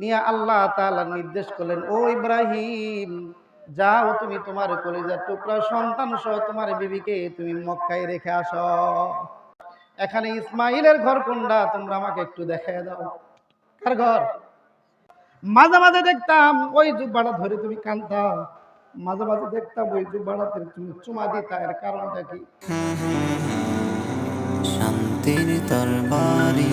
নিয়ে আল্লাহ তালা নির্দেশ করলেন, ও ইব্রাহিম, যাও তুমি তোমার কলিজার টুকরা সন্তান সহ তোমার বিবিকে তুমি মক্কায় রেখে আস। এখানে ইসমাইলের ঘর কোনটা? তোমরা আমাকে একটু দেখায় দাও। কার ঘর? মাঝে মাঝে দেখতাম ওই জুব্বাটা ধরে তুমি কানতা মাঝে মাঝে দেখতাম ওই জুব্বাটাতে তুমি চুমা দিতা। এর কারণটা কি? শান্তির তরবারি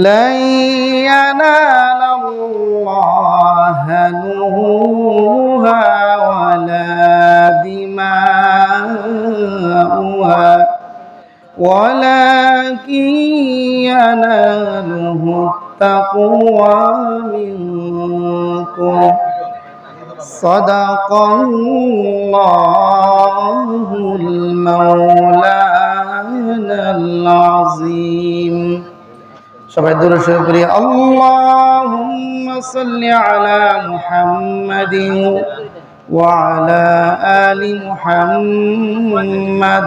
لن ينال الله لحومها ولا دماؤها ولكن يناله التقوى منكم. صدق الله المولانا العظيم. সবাই দূরে শুরু করি اللهم صل على محمد وعلى آل محمد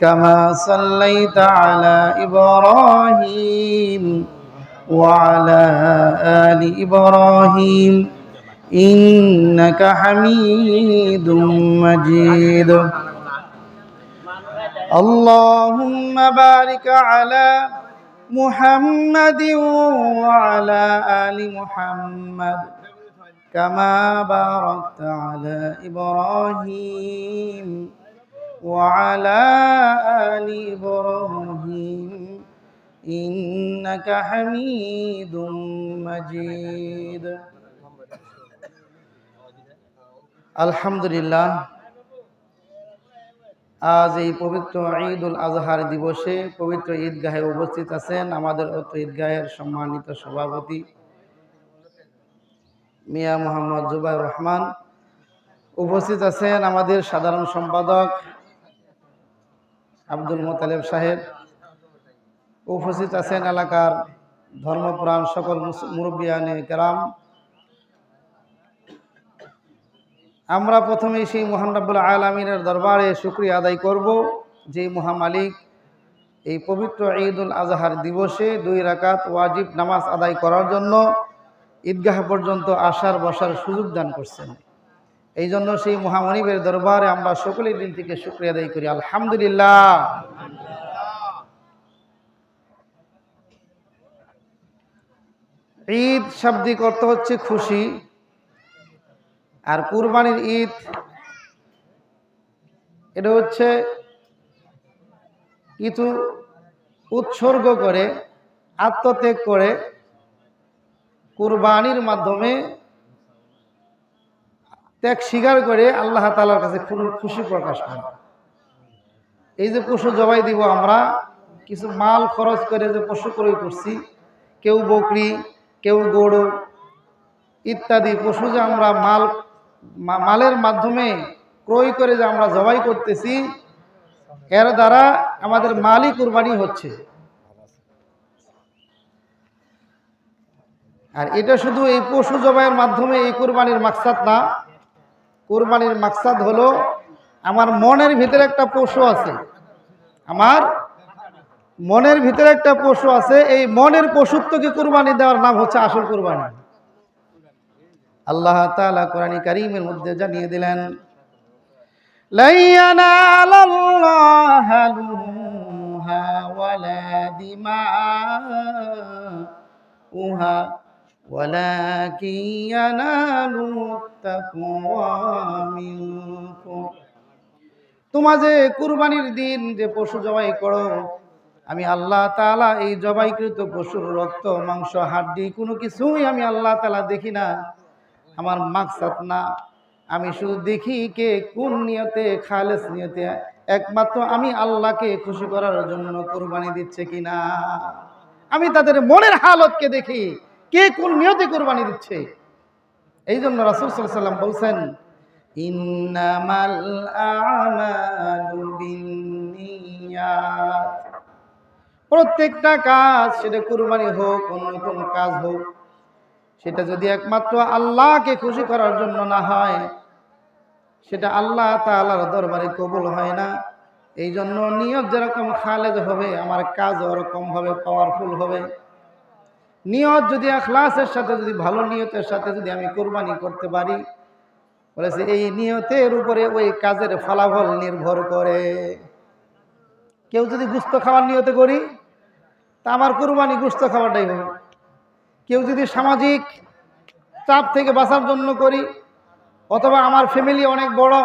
كما صليت على إبراهيم وعلى آل إبراهيم إنك حميد مجيد اللهم بارك على محمد وعلى آل محمد كما باركت على إبراهيم وعلى آل إبراهيم إنك حميد مجيد الحمد لله আজ এই পবিত্র ঈদ উল আজহার দিবসে পবিত্র ঈদগাহে উপস্থিত আছেন আমাদের অত ঈদগাহের সম্মানিত সভাপতি মিয়া মোহাম্মদ জুবাই রহমান। উপস্থিত আছেন আমাদের সাধারণ সম্পাদক আব্দুল মোতালেব সাহেব। উপস্থিত আছেন এলাকার ধর্মপ্রাণ সকল মুরব্বিয়ানে কেরাম। আমরা প্রথমে সেই মহান রাব্বুল আলমিনের দরবারে শুক্রিয়া আদায় করব যে মহামালিক এই পবিত্র ঈদুল আজহার দিবসে দুই রাকাত ওয়াজিব নামাজ আদায় করার জন্য ঈদগাহ পর্যন্ত আসার বসার সুযোগ দান করছেন। এই জন্য সেই মহামনিবের দরবারে আমরা সকলের দিন থেকে শুক্রিয়া আদায় করি। আলহামদুলিল্লাহ। ঈদ শাব্দিক অর্থ হচ্ছে খুশি। আর কুরবানির ঈদ, এটা হচ্ছে কিছু উৎসর্গ করে, আত্মত্যাগ করে কুরবানির মাধ্যমে ত্যাগ স্বীকার করে আল্লাহ তালার কাছে খুশি প্রকাশ করে। এই যে পশু জবাই দিব আমরা, কিছু মাল খরচ করে যে পশু ক্রয় করছি, কেউ বকরি, কেউ গরু, ইত্যাদি পশু যে আমরা মাল মালের মাধ্যমে ক্রয় করে যে আমরা জবাই করতেছি, এর দ্বারা আমাদের মালই কুরবানি হচ্ছে। আর এটা শুধু এই পশু জবাইয়ের মাধ্যমে এই কুরবানির মাকসাদ না, কুরবানির মাকসাদ হলো আমার মনের ভিতরে একটা পশু আছে। আমার মনের ভিতরে একটা পশু আছে, এই মনের পশুত্বকে কুরবানি দেওয়ার নাম হচ্ছে আসল কুরবানি। আল্লাহ তাআলা কোরআন কারীমের মধ্যে জানিয়ে দিলেন لن ينال الله لحومها ولا دماؤها ولكن يناله التقوى منكم তোমার যে কুরবানির দিন যে পশু জবাই করো আমি আল্লাহ তাআলা এই জবাইকৃত পশুর রক্ত মাংস হাড্ডি কোনো কিছুই আমি আল্লাহ তাআলা দেখি না আমার মাকসাদ না। আমি শুধু দেখি কে কোন নিয়তে, খালেস নিয়তে, একমাত্র আমি আল্লাহকে খুশি করার জন্য কোরবানি দিচ্ছে কিনা। আমি তাদের মনের হালতকে দেখি কে কোন নিয়তে কোরবানি দিচ্ছে। এই জন্য রাসুল সাল্লাম বলছেন আমালু প্রত্যেকটা কাজ সেটা কুরবানি হোক, অন্য কোনো কাজ হোক সেটা যদি একমাত্র আল্লাহকে খুশি করার জন্য না হয়, সেটা আল্লাহ তাআলার দরবারে কবুল হয় না। এই জন্য নিয়ত যেরকম খালেজ হবে, আমার কাজ ওরকমভাবে পাওয়ারফুল হবে। নিয়ত যদি আখলাসের সাথে, যদি ভালো নিয়তের সাথে যদি আমি কোরবানি করতে পারি, বলেছে এই নিয়তের উপরে ওই কাজের ফলাফল নির্ভর করে। কেউ যদি গুস্ত খাওয়ার নিয়তে করি, তা আমার কোরবানি গুস্ত খাওয়াটাই হবে। কেউ যদি সামাজিক চাপ থেকে বাঁচার জন্য করি, অথবা আমার ফ্যামিলি অনেক বড়,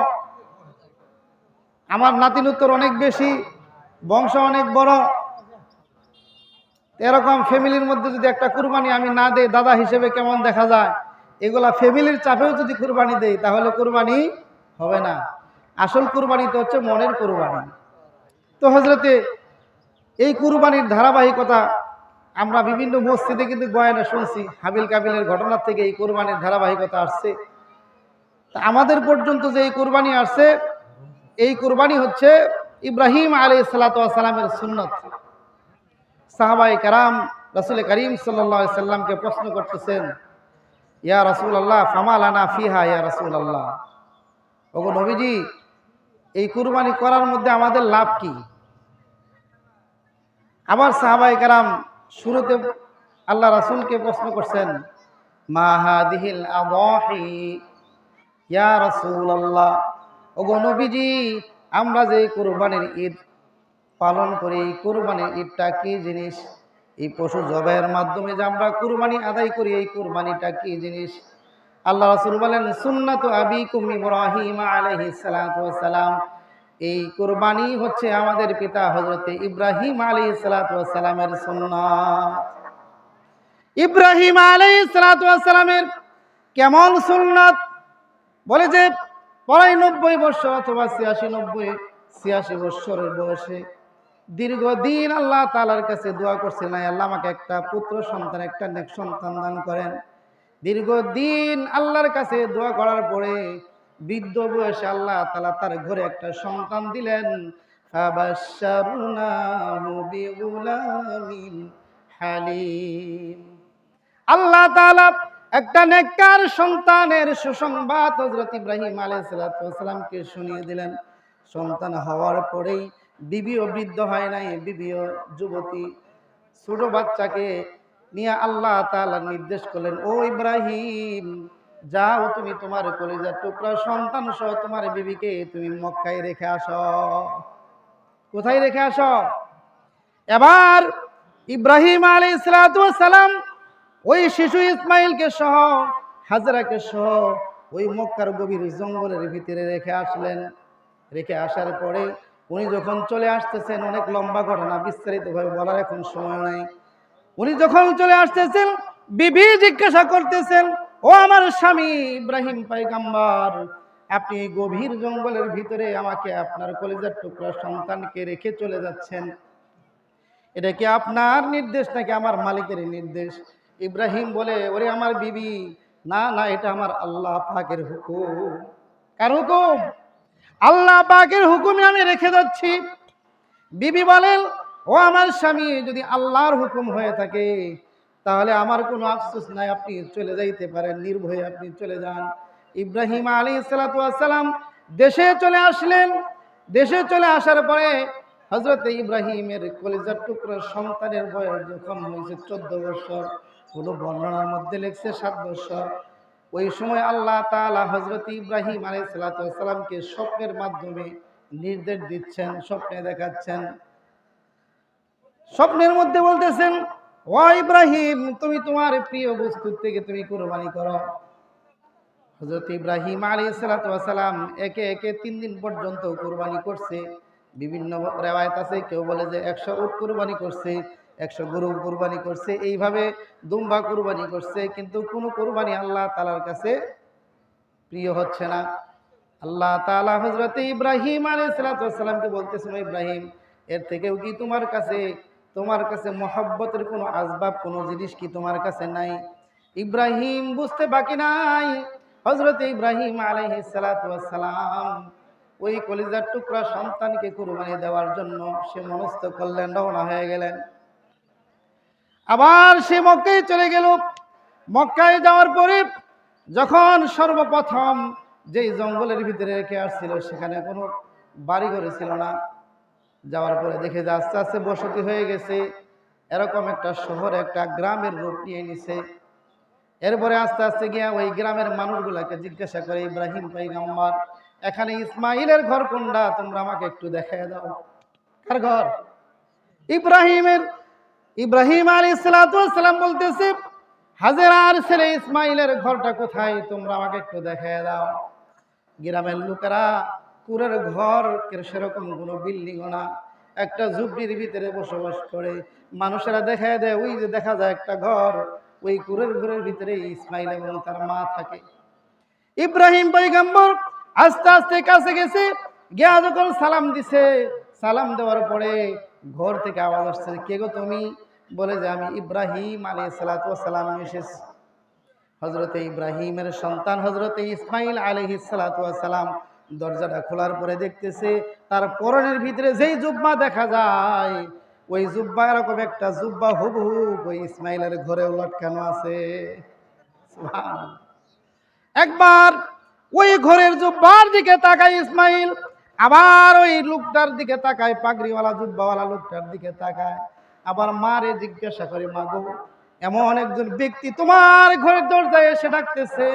আমার নাতিনুত্তর অনেক বেশি, বংশ অনেক বড়, এরকম ফ্যামিলির মধ্যে যদি একটা কুরবানি আমি না দেই, দাদা হিসেবে কেমন দেখা যায়? এগুলা ফ্যামিলির চাপেও যদি কুরবানি দেই, তাহলে কুরবানি হবে না। আসল কুরবানি তো হচ্ছে মনের কুরবানি। তো হজরতে এই কুরবানির ধারাবাহিকতা আমরা বিভিন্ন মসজিদে কিন্তু বয়ানে শুনছি হাবিল কাবিলের ঘটনার থেকে এই কোরবানির ধারাবাহিকতা আসছে। তা আমাদের পর্যন্ত যে এই কোরবানি আসছে, এই কোরবানি হচ্ছে ইব্রাহিম আলী সালাতামের সুন্নত। সাহাবাই কারাম রসুল করিম সাল্লা সাল্লামকে প্রশ্ন করতেছেন, ইয়া রসুল আল্লাহ ফামাল আনা ফিহা, ইয়া রসুল আল্লাহ ওগো নবীজি, এই কুরবানি করার মধ্যে আমাদের লাভ কি? আবার সাহাবাই কারাম শুরুতে আল্লাহ রাসূলকে প্রশ্ন করছেন, মা হাদিহিল আদাহি? ইয়া রাসূলুল্লাহ, ওগো নবীজি, আমরা যে কুরবানির ঈদ পালন করি কুরবানির ঈদটা কি জিনিস? এই পশু জবাইয়ের মাধ্যমে যে আমরা কুরবানি আদায় করি, এই কুরবানিটা কি জিনিস? আল্লাহ রাসূল বলেন, সুন্নাতু আবিকুম ইব্রাহিম আলাইহিস সালাতু সালাম। এই কোরবানি হচ্ছে আমাদের পিতা হজরতে ইব্রাহিম আলী সালাতামের সুন্নাত। ইব্রাহিম আলী সালাতামের কেমন সুন্নাত? বলে যে প্রায় নব্বই বছর অথবা ছিয়াশি, নব্বই, ছিয়াশি বছরের বয়সে দীর্ঘদিন আল্লাহ তালার কাছে দোয়া করছে না আল্লাহ, আমাকে একটা পুত্র সন্তান, একটা নেক সন্তান দান করেন। দীর্ঘদিন আল্লাহর কাছে দোয়া করার পরে বৃদ্ধ বয়সে আল্লাহ তালা তার ঘরে একটা সন্তান দিলেন। আল্লাহ তাআলা একটা নেককার সন্তানের সুসংবাদ হযরত ইব্রাহিম আলাইহিস সালামকে শুনিয়ে দিলেন। সন্তান হওয়ার পরেই বিবিও বৃদ্ধ হয় নাই, বিবিও যুবতী ছোট বাচ্চাকে নিয়ে আল্লাহ তাআলা নির্দেশ করলেন, ও ইব্রাহিম যাও তুমি তোমার কলিজার টুকরা সন্তান সহ তোমার বিবিকে তুমি মক্কায় রেখে আস। কোথায় রেখে আসো? এবার ইব্রাহিম আলী সালাম ওই শিশু ইসমাইলকে সহ, হাজরাকে সহ ওই মক্কার গভীর জঙ্গলের ভিতরে রেখে আসলেন। রেখে আসার পরে উনি যখন চলে আসতেছেন, অনেক লম্বা ঘটনা, বিস্তারিতভাবে বলার এখন সময় নাই। উনি যখন চলে আসতেছেন, বিবি জিজ্ঞাসা করতেছেন ও আমার স্বামী ইব্রাহিম পাইগাম্বার আপনি গভীর জঙ্গলের ভিতরে আমাকে আপনার কলেজের টুকরা সন্তানকে রেখে চলে যাচ্ছেন। এটা কি আপনার নির্দেশ নাকি আমার মালিকের নির্দেশ? ইব্রাহিম বলে, ওরে আমার বিবি, না না, এটা আমার আল্লাহ পাকের হুকুম। কার হুকুম? আল্লাহ পাকের হুকুমে আমি রেখে যাচ্ছি। বিবি বলেন, ও আমার স্বামী, যদি আল্লাহর হুকুম হয়ে থাকে তাহলে আমার কোনো আফসোস নাই, আপনি চলে যাইতে পারেন, নির্ভয়ে আপনি চলে যান। ইব্রাহিম আলী সালাম দেশে চলে আসলেন। দেশে চলে আসার পরে হজরত ইব্রাহিমের কলিজার টুকরো সন্তানের বয়স যখন হয়েছে চোদ্দ বছর, কোনো বর্ণনার মধ্যে লেখছে সাত বছর। ওই সময় আল্লাহ তাআলা হজরত ইব্রাহিম আলী সালাতামকে স্বপ্নের মাধ্যমে নির্দেশ দিচ্ছেন, স্বপ্নে দেখাচ্ছেন। স্বপ্নের মধ্যে বলতেছেন ও ইব্রাহিম, তুমি তোমার প্রিয় বস্তু থেকে তুমি কোরবানি করো। হজরত ইব্রাহিম আলী সালাম একে একে তিন দিন পর্যন্ত কোরবানি করছে। বিভিন্ন রেওয়ায়ত আছে, কেউ বলে যে একশো উট কোরবানি করছে, একশো গরু কোরবানি করছে, এইভাবে দুম্বা কোরবানি করছে, কিন্তু কোনো কোরবানি আল্লাহ তালার কাছে প্রিয় হচ্ছে না। আল্লাহ তালা হজরত ইব্রাহিম আলী সালাতামকে বলতেছেন ইব্রাহিম, এর থেকেও কি তোমার কাছে তোমার কাছে মহব্বতের কোনো আসবাব, কোনো জিনিস কি তোমার কাছে নাই? ইব্রাহিম বুঝতে বাকি নাই। হজরত ইব্রাহিম আলহি সালাম ওই কলিজার টুকরা সন্তানকে কুরবানি দেওয়ার জন্য সে মনস্থ করলেন, রওনা হয়ে গেলেন। আবার সে মক্কায় চলে গেল। মক্কায় যাওয়ার পরে যখন সর্বপ্রথম যেই জঙ্গলের ভিতরে রেখে আসছিল, সেখানে কোনো বাড়ি ঘরে ছিল না। যাওয়ার পরে দেখে যে আস্তে আস্তে বসতি হয়ে গেছে। এরকম একটা শহর, একটা গ্রামের রূপ নিয়ে নিছে। এরপরে আস্তে আস্তে গিয়া ওই গ্রামের মানুষগুলাকে জিজ্ঞাসা করে, ইব্রাহিম পাইগাম্বার এখানে ইসমাইলের ঘর কোনটা? তোমরা আমাকে একটু দেখাই দাও। কার ঘর? ইব্রাহিমের। ইব্রাহিম আলী সালাম বলতেছে হাজেরার ছেলে ইসমাইলের ঘরটা কোথায়? তোমরা আমাকে একটু দেখাই দাও। গ্রামের লোকেরা কুরের ঘর সেরকম কোনো বিল্ডিং না। একটা ঝুপড়ির ভিতরে বসবাস করে। মানুষেরা দেখায় দেয়, ওই যে দেখা যায় একটা ঘর। ওই কুরের ঘরের ভিতরে ইসমাইল এবং তার মা থাকে। ইব্রাহিম পৈগম্বর আস্তে আস্তে কাছে গেছে, গিয়া যখন সালাম দিছে, সালাম দেওয়ার পরে ঘর থেকে আওয়াজ আসছে, কে গো তুমি? বলে যে, আমি ইব্রাহিম আলী সালাতাম এসেছি। হজরতে ইব্রাহিমের সন্তান হজরতে ইসমাইল আলহি সালাতাম দরজাটা খোলার পরে দেখতেছে তার পরনের ভিতরে যেই জুব্বা দেখা যায়, ওই জুব্বা এরকম একটা জুব্বা হুবহু ওই ইসমাইলের ঘরেও লটকানো আছে। একবার ওই ঘরের জুব্বার দিকে তাকায় ইসমাইল, আবার ওই লোকটার দিকে তাকায়, পাগড়িওয়ালা, জুব্বাওয়ালা লোকটার দিকে তাকায়। আবার মারে জিজ্ঞাসা করে মা এমন একজন ব্যক্তি তোমার ঘরের দরজায় এসে ডাকতেছে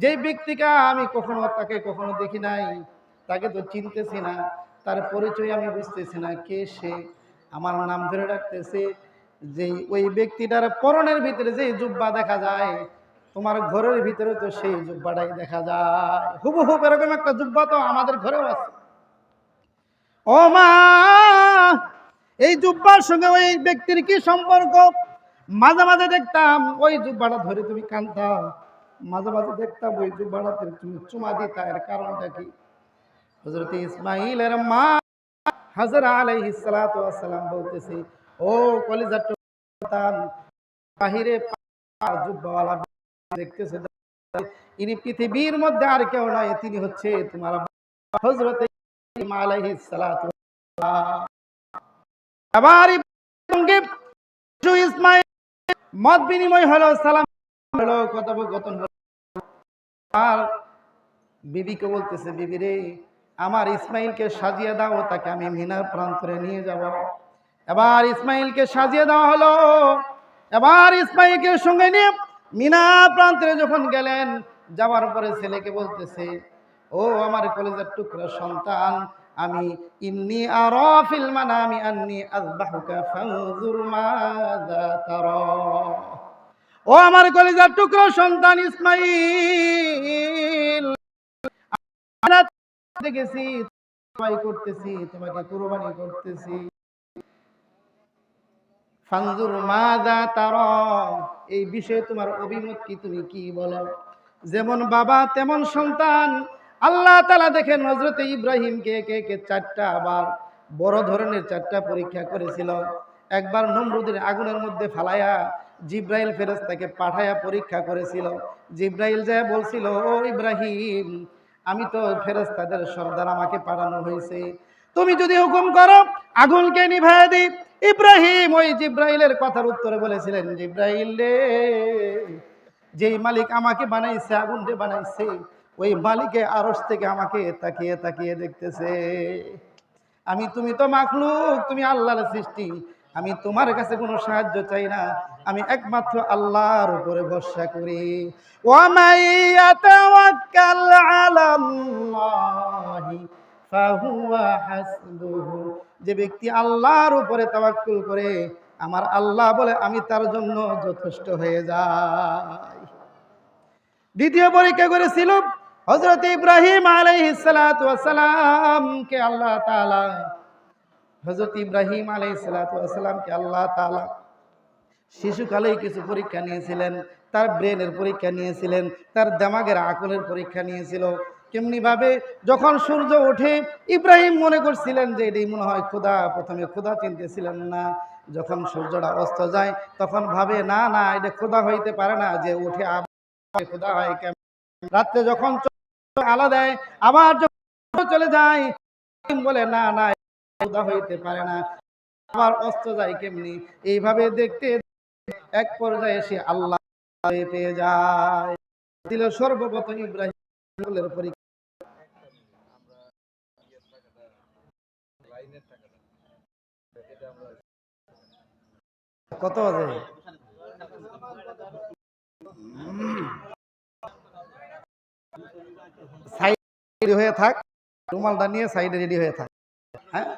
যেই ব্যক্তিকে আমি কখনো তাকে কখনো দেখি নাই, তাকে তো চিনতেছি না, তার পরিচয় আমি বুঝতেছি না, কে সে? আমার নাম ধরে ডাকতেছে যে ওই ব্যক্তিটার পরনের ভিতরে যে জুব্বা দেখা যায়, তোমার ঘরের ভিতরে তো সেই জুব্বাটাই দেখা যায়। হুবহু এরকম একটা জুব্বা তো আমাদের ঘরেও আছে। ও মা, এই জুব্বার সঙ্গে ওই ব্যক্তির কি সম্পর্ক? মাঝে মাঝে দেখতাম ওই জুব্বাটা ধরে তুমি কান্দা মাঝে মাঝে দেখতাম ওই জুব্বাটাতে তুমি চুমা দিতা, এর কারণটা কি? হজরত ইসমাইলের মা হাজর আলাইহি ওয়াসসালাম বলতেছে, ও কলিজার বাহিরে দেখতেছে ইনি পৃথিবীর মধ্যে আর কেউ নয় তিনি হচ্ছে তোমার হজরত আলাইহিস সালাতু আবার ইসমাইল মত বিনিময় হলো সালাম আর বিবিকে বলতেছে, বিবি রে, আমার ইসমাইলকে সাজিয়ে দাও, তাকে আমি মিনার প্রান্তরে নিয়ে যাব। এবার ইসমাইলকে সাজিয়ে দেওয়া হলো। এবার ইসমাইলকে সঙ্গে নিয়ে মিনা প্রান্তরে যখন গেলেন, যাওয়ার পরে ছেলেকে বলতেছে, ও আমার কলেজের টুকরা সন্তান, আমি ইন্নি আর আরাফিল মানামি আন্নি আযবাহুকা ফানজুর মাযা তারা। ও আমার কলেজের টুকরা সন্তান ইসমাইল। করতেছি, তোমাকে করতেছি। এই বিষয়ে তোমার অভিমত কি, তুমি কি বলো? যেমন বাবা, তেমন সন্তান। আল্লাহ তালা দেখেন হজরত ইব্রাহিমকে কে একে চারটা আবার বড় ধরনের চারটা পরীক্ষা করেছিল। একবার নমরুদের আগুনের মধ্যে ফালাইয়া জিব্রাইল ফেরেস্তাকে পাঠায়া পরীক্ষা করেছিল। জিব্রাইল যা বলছিল, ও ইব্রাহিম, আমি তো ফেরেস্তাদের সর্দার, আমাকে পাঠানো হয়েছে। তুমি যদি হুকুম করো, আগুনকে নিভাইয়া দিই ইব্রাহিম ওই জিব্রাইলের কথার উত্তরে বলেছিলেন, জিব্রাইল রে, যেই মালিক আমাকে বানাইছে আগুন বানাইছে, ওই মালিকে আরস থেকে আমাকে তাকিয়ে তাকিয়ে দেখতেছে। আমি, তুমি তো মাখলুক, তুমি আল্লাহর সৃষ্টি আমি তোমার কাছে কোনো সাহায্য চাই না। আমি একমাত্র আল্লাহর উপরে ভরসা করি। যে ব্যক্তি আল্লাহর উপরে তাওয়াক্কুল করে, আমার আল্লাহ বলে আমি তার জন্য যথেষ্ট হয়ে যাই। দ্বিতীয় পরীক্ষা করেছিল হজরত ইব্রাহিম আলাইহিসসালামকে আল্লাহ তাআলা হজরত ইব্রাহিম আলাইহিসসালামকে আল্লাহ তাআলা শিশুকালেই কিছু পরীক্ষা নিয়েছিলেন, তার ব্রেনের পরীক্ষা নিয়েছিলেন, তার দামাগের আকলের পরীক্ষা নিয়েছিল। কেমনি ভাবে যখন সূর্য ওঠে, ইব্রাহিম মনে করছিলেন যে এটাই মনে হয় খোদা প্রথমে খোদা চিনতেছিলেন না। যখন সূর্যটা অস্ত যায়, তখন ভাবে, না না, এটা খোদা হইতে পারে না, যে উঠে খোদা হয় কেমন রাত্রে যখন আলো দেয়, আবার চলে যায় বলে, না না খোদা হইতে পারে না। আবার অস্ত যায় কেমনি? এইভাবে দেখতে এক পর্যায়ে সে আল্লাহ পেয়ে যায়। দিল সর্বপ্রথম ইব্রাহিম পরীক্ষা। কত হয়ে থাক। রুমালটা নিয়ে সাইডে রেডি হয়ে থাক। হ্যাঁ?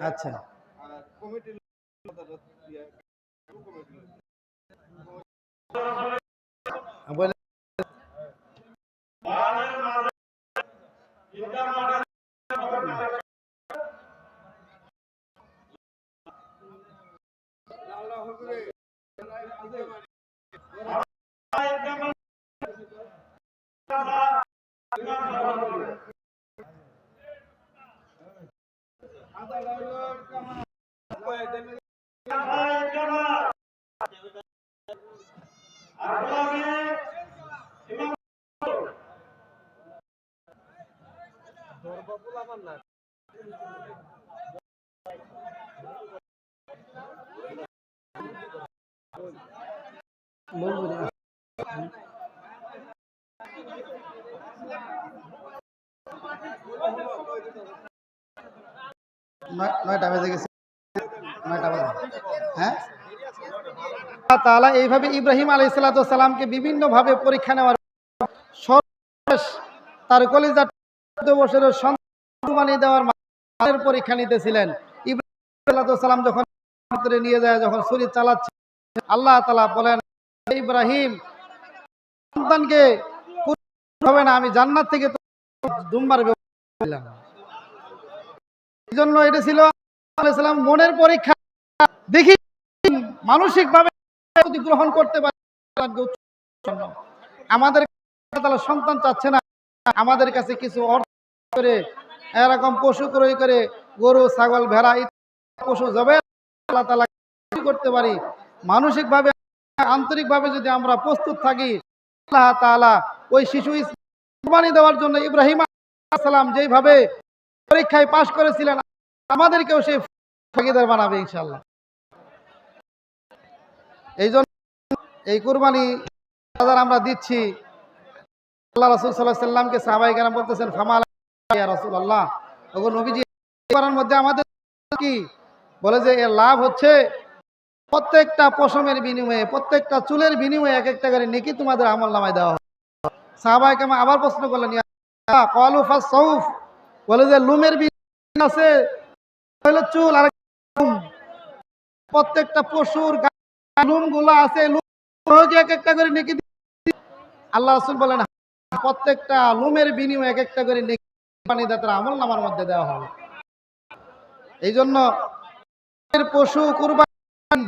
আচ্ছা। বলে বলব না। নয়- নয়টা বেজে গেছে। নয়টা বাজে। হ্যাঁ? তাআলা এইভাবে ইব্রাহিম আলাইসালামকে বিভিন্নভাবে পরীক্ষা নেওয়ার সর্বশেষ তার কলিজা চোদ্দ বছরের সন্তান দেওয়ার মায়ের পরীক্ষা নিতেছিলেন। ইব্রাহিম সালাম যখন নিয়ে যায়, যখন শরীর চালাচ্ছে, আল্লাহ তালা বলেন ইব্রাহিম, সন্তানকে হবে না, আমি জান্নাত থেকে দুমবার ব্যবস্থা দিলাম। জন্য এটা ছিল মনের পরীক্ষা। দেখি মানসিক ভাবে যদি গ্রহণ করতে পারে আমাদের সন্তান চাচ্ছে না। আমাদের কাছে কিছু অর্থ করে, এরকম পশু ক্রয় করে, গরু, ছাগল, ভেড়া পশু জবে আল্লাহ তালা করতে পারি। মানসিক ভাবে আন্তরিক ভাবে যদি আমরা প্রস্তুত থাকি, আল্লাহ তাআলা ওই শিশু কুরবানি দেওয়ার জন্য ইব্রাহিম সালাম যেইভাবে পরীক্ষায় পাশ করেছিলেন আমাদেরকেও সেই ভাগিদার বানাবে ইনশাল্লাহ এই জন্য এই কুরবানি আমরা দিচ্ছি। আল্লাহ রসুল সাল্লাহ সাল্লামকে সাহাবাই কেরাম বলতেছেন ফামাল রসুল আল্লাহ ওগো নবীজি করার মধ্যে আমাদের কি বলে যে, এর লাভ হচ্ছে প্রত্যেকটা পশমের বিনিময়ে, প্রত্যেকটা চুলের বিনিময়ে এক একটা করে নেকি তোমাদের আমল নামায় দেওয়া হবে। সাহাবাই কেমন আবার প্রশ্ন করলেন কলু সৌফ বলে যে, লুমের বিনিময় আছে হলো চুল আর প্রত্যেকটা পশুর আছে এক একটা করে নেকি আল্লাহ রসুল বলেন, প্রত্যেকটা লুমের এক একটা করে নেকি পানি আমল নামার মধ্যে দেওয়া হবে। এই জন্য পশু কুরবানি,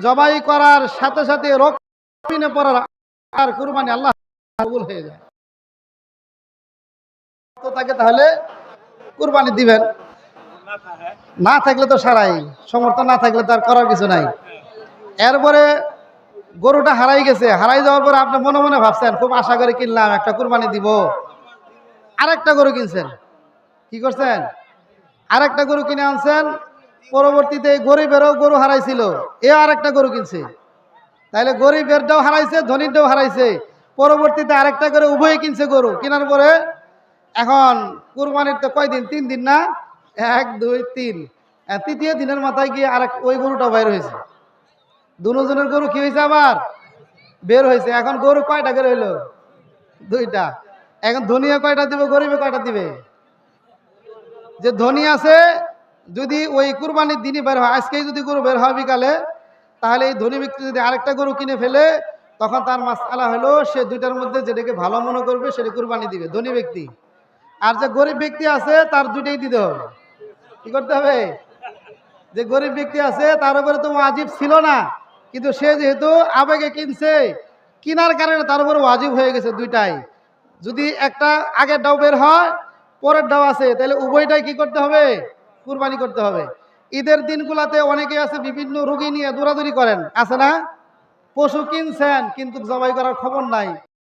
জবাই করার সাথে সাথে রক্ষিনে পড়ার আর কুরবানি আল্লাহ হয়ে যায়। তাকে তাহলে কুরবানি দিবেন। না থাকলে তো সারাই। সমর্থন না থাকলে তার করার কিছু নাই। এরপরে গরুটা হারাই গেছে। হারাই যাওয়ার পরে আপনি মনে মনে ভাবছেন, খুব আশা করে কিনলাম, একটা কুরবানি দিব। আরেকটা গরু কিনছেন। কি করছেন? আরেকটা গরু কিনে আনছেন। পরবর্তীতে গরিবেরও গরু হারাইছিল। এ আরেকটা গরু কিনছে। তাহলে গরিবেরটাও হারাইছে, ধনীরটাও হারাইছে। পরবর্তীতে আরেকটা করে উভয়ে কিনছে গরু। কেনার পরে এখন কুরবানির তো কয়দিন? তিন দিন না? এক, দুই, তিন। তৃতীয় দিনের মাথায় গিয়ে আরেক ওই গরুটা বাইর হয়েছে। দুজনের গরু কি হয়েছে আবার? বের হয়েছে। এখন গরু কয়টা করে হইল? দুইটা। এখন ধনিয়া কয়টা দিবে গরিবে কয়টা দিবে? যে ধনী আছে, যদি ওই কুরবানির দিনই বের হয়, আজকেই যদি গরু বের হয় বিকালে, তাহলে এই ধনী ব্যক্তি যদি আরেকটা গরু কিনে ফেলে, তখন তার মাসালা হলো, সে দুইটার মধ্যে যেটাকে ভালো মনে করবে, সেটা কুরবানি দিবে, ধনী ব্যক্তি। আর যে গরিব ব্যক্তি আছে, তার দুইটাই দিতে হবে। কি করতে হবে? যে গরিব ব্যক্তি আছে, তার উপরে তো ওয়াজিব ছিল না। কিন্তু সে যেহেতু আবেগে কিনছে, কিনার কারণে তার উপরে ওয়াজিব হয়ে গেছে দুইটাই। যদি একটা আগের ডাও বের হয়, পরের ডাও আছে, তাহলে উভয়টাই কি করতে হবে? কুরবানি করতে হবে। ঈদের দিনগুলাতে অনেকে আছে, বিভিন্ন রুগী নিয়ে দৌড়াদৌড়ি করেন। আছে না? পশু কিনছেন, কিন্তু জবাই করার খবর নাই।